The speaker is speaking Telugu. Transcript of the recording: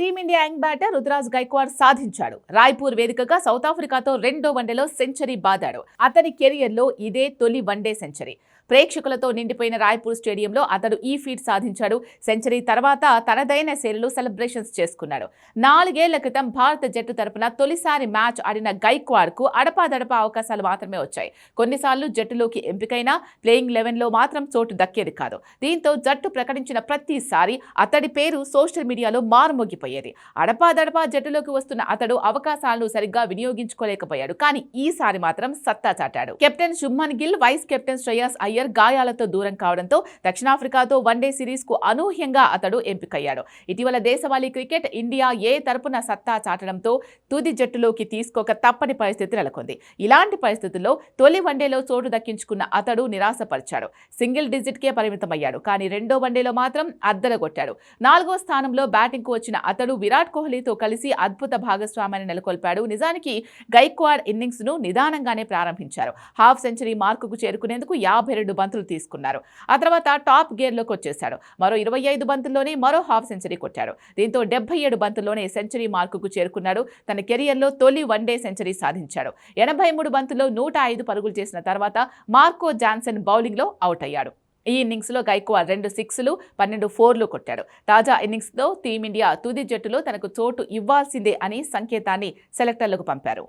Team India young batter Ruturaj Gaikwad సాధించాడు. రాయ్పూర్ వేదికగా సౌత్ ఆఫ్రికాతో రెండో వన్డేలో సెంచరీ బాదాడు. అతని కెరియర్లో ఇదే తొలి వన్డే సెంచరీ. ప్రేక్షకులతో నిండిపోయిన రాయ్పూర్ స్టేడియంలో అతడు ఈ ఫీట్ సాధించాడు. సెంచరీ తర్వాత తనదైన శైలిలో సెలబ్రేషన్స్ చేసుకున్నాడు. నాలుగేళ్ళ క్రితం భారత జట్టు తరపున తొలిసారి మ్యాచ్ ఆడిన గైక్వాడ్కు అడపాదడపా అవకాశాలు మాత్రమే వచ్చాయి. కొన్నిసార్లు జట్టులోకి ఎంపికైనా ప్లేయింగ్ లెవెన్లో మాత్రం చోటు దక్కేది కాదు. దీంతో జట్టు ప్రకటించిన ప్రతిసారి అతడి పేరు సోషల్ మీడియాలో మారుమోగిపోయింది. అడపాదడపా జట్టులోకి వస్తున్న అతడు అవకాశాలను సరిగ్గా వినియోగించుకోలేకపోయాడు. కానీ ఈసారి మాత్రం సత్తా చాటాడు. Captain Shubman Gill vice captain Shreyas Iyer గాయాలతో దూరం కావడంతో దక్షిణాఫ్రికాతో వన్డే సిరీస్కు అనూహ్యంగా అతడు ఎంపికయ్యాడు. ఇటీవల దేశవాళీ క్రికెట్ ఇండియా ఏ తరపున సత్తా చాటడంతో తుది జట్టులోకి తీసుకోక తప్పని పరిస్థితి నెలకొంది. ఇలాంటి పరిస్థితుల్లో తొలి వన్డేలో చోటు దక్కించుకున్న అతడు నిరాశపరిచాడు. సింగిల్ డిజిట్ కే పరిమితమయ్యాడు. కానీ రెండో వన్డేలో మాత్రం అద్దరగొట్టాడు. నాలుగో స్థానంలో బ్యాటింగ్కు వచ్చిన అతడు విరాట్ కోహ్లీతో కలిసి అద్భుత భాగస్వామ్యాన్ని నెలకొల్పాడు. నిజానికి గైక్వాడ్ ఇన్నింగ్స్ను నిదానంగానే ప్రారంభించారు. హాఫ్ సెంచరీ మార్కుకు చేరుకునేందుకు యాభై రెండు బంతులు తీసుకున్నారు. ఆ తర్వాత టాప్ గేర్లోకి వచ్చేశాడు. మరో ఇరవై ఐదు బంతుల్లోనే మరో హాఫ్ సెంచరీ కొట్టాడు. దీంతో డెబ్బై ఏడు బంతుల్లోనే సెంచరీ మార్కుకు చేరుకున్నాడు. తన కెరియర్లో తొలి వన్డే సెంచరీ సాధించాడు. ఎనభై మూడు బంతుల్లో నూట ఐదు పరుగులు చేసిన తర్వాత మార్కో జాన్సన్ బౌలింగ్లో అవుట్ అయ్యాడు. ఈ ఇన్నింగ్స్లో గైక్వాడ్ రెండు సిక్స్లు పన్నెండు ఫోర్లు కొట్టాడు. తాజా ఇన్నింగ్స్లో టీమిండియా తుది జట్టులో తనకు చోటు ఇవ్వాల్సిందే అని సంకేతాన్ని సెలెక్టర్లకు పంపారు.